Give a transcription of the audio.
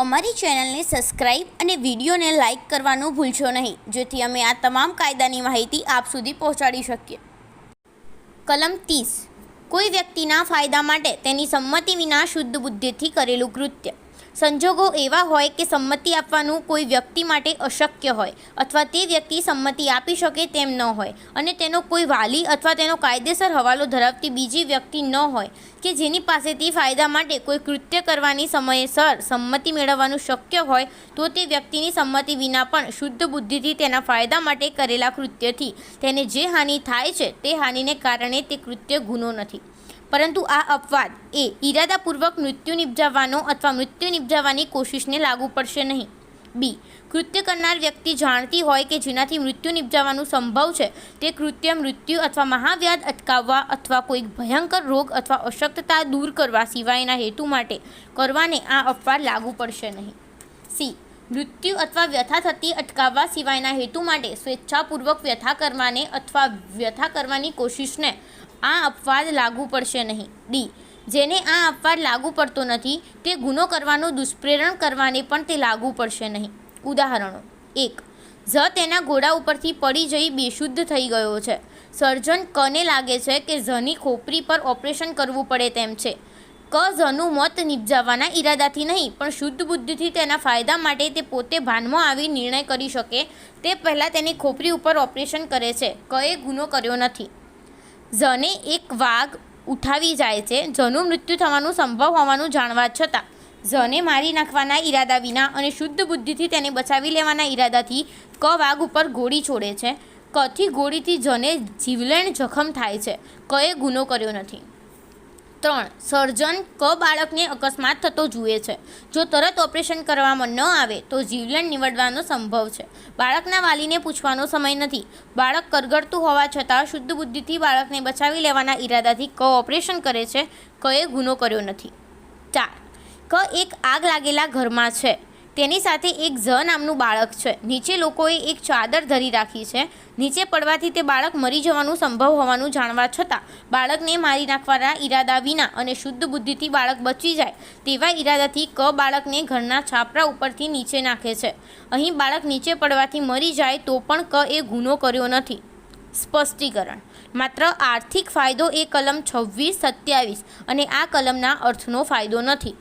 અમારી ચેનલને સબસ્ક્રાઇબ અને વિડીયોને લાઇક કરવાનું ભૂલશો નહીં, જેથી અમે આ તમામ કાયદાની માહિતી આપ સુધી પહોંચાડી શકીએ. કલમ ત્રીસ. કોઈ વ્યક્તિના ફાયદા માટે તેની સંમતિ વિના શુદ્ધ બુદ્ધિથી કરેલું કૃત્ય. સંજોગો એવા હોય કે સંમતિ આપવાનું કોઈ વ્યક્તિ માટે અશક્ય હોય અથવા તે વ્યક્તિ સંમતિ આપી શકે તેમ ન હોય અને તેનો કોઈ વાલી અથવા તેનો કાયદેસર હવાલો ધરાવતી બીજી વ્યક્તિ ન હોય કે જેની પાસેથી ફાયદા માટે કોઈ કૃત્ય કરવાની સમયસર સંમતિ મેળવવાનું શક્ય હોય તો તે વ્યક્તિની સંમતિ વિના પણ શુદ્ધ બુદ્ધિથી તેના ફાયદા માટે કરેલા કૃત્યથી તેને જે હાનિ થાય છે તે હાનિને કારણે તે કૃત્ય ગુનો નથી. પરંતુ આ અપવાદ એ ઈરાદાપૂર્વક મૃત્યુ નિપજાવવાનો અથવા મૃત્યુ નિપજાવવાની કોશિશને લાગુ પડશે નહીં. બી. કૃત્ય કરનાર વ્યક્તિ જાણતી હોય કે જેનાથી મૃત્યુ નિપજાવવાનું સંભવ છે, તે કૃત્ય, મૃત્યુ અથવા મહાવ્યાધ અટકાવવા અથવા કોઈક ભયંકર રોગ અથવા અશક્તતા દૂર કરવા સિવાયના હેતુ માટે કરવાને આ અપવાદ લાગુ પડશે નહીં. સી. મૃત્યુ અથવા વ્યથા થતી અટકાવવા સિવાયના હેતુ માટે સ્વેચ્છાપૂર્વક વ્યથા કરવાને અથવા વ્યથા કરવાની કોશિશને આ અપવાદ લાગુ પડશે નહીં. ડી. જેને આ અપવાદ લાગુ પડતો નથી, તે ગુનો કરવાનું દુષ્પ્રેરણ કરવાને પણ તે લાગુ પડશે નહીં. ઉદાહરણો. એક. જ તેના ઘોડા ઉપરથી પડી જઈ બેશુદ્ધ થઈ ગયો છે. સર્જન કને લાગે છે કે ઝની ખોપરી પર ઓપરેશન કરવું પડે તેમ છે. ક ઝનું મોત નિપજાવવાના ઈરાદાથી નહીં, પણ શુદ્ધ બુદ્ધિથી તેના ફાયદા માટે તે પોતે ભાનમાં આવી નિર્ણય કરી શકે, તે પહેલાં તેની ખોપરી ઉપર ઓપરેશન કરે છે. કએ ગુનો કર્યો નથી. ઝને એક વાઘ ઉઠાવી જાય છે ઝનું મૃત્યુ થવાનું સંભવ હોવાનું જાણવા છતાં. ઝને મારી નાખવાના ઈરાદા વિના અને શુદ્ધ બુદ્ધિથી તેને બચાવી લેવાના ઈરાદાથી ક વાઘ ઉપર ગોળી છોડે છે. કથી ગોળીથી જને જીવલેણ જખમ થાય છે. કએ ગુનો કર્યો નથી. ત્રણ. સર્જન ક બાળકને અકસ્માત થતો જુએ છે. જો તરત ઓપરેશન કરવામાં ન આવે તો જીવલેણ નીવડવાનો સંભવ છે. બાળકના વાલીને પૂછવાનો સમય નથી. બાળક કરગડતું હોવા છતાં શુદ્ધ બુદ્ધિથી બાળકને બચાવી લેવાના ઈરાદાથી ક ઓપરેશન કરે છે. કએ ગુનો કર્યો નથી. ચાર. ક એક આગ લાગેલા ઘરમાં છે. તેની સાથે એક ઝ નામનું બાળક છે. નીચે લોકોએ એક ચાદર ધરી રાખી છે. નીચે પડવાથી તે બાળક મરી જવાનું સંભવ હોવાનું જાણવા છતાં, બાળકને મારી નાખવાના ઈરાદા વિના અને શુદ્ધ બુદ્ધિથી બાળક બચી જાય, તેવા ઈરાદાથી ક બાળકને ઘરના છાપરા ઉપરથી નીચે નાખે છે. અહીં બાળક નીચે પડવાથી મરી જાય તો પણ ક એ ગુનો કર્યો નથી. સ્પષ્ટીકરણ. માત્ર આર્થિક ફાયદો એ કલમ છવ્વીસ સત્યાવીસ અને આ કલમના અર્થનો ફાયદો નથી.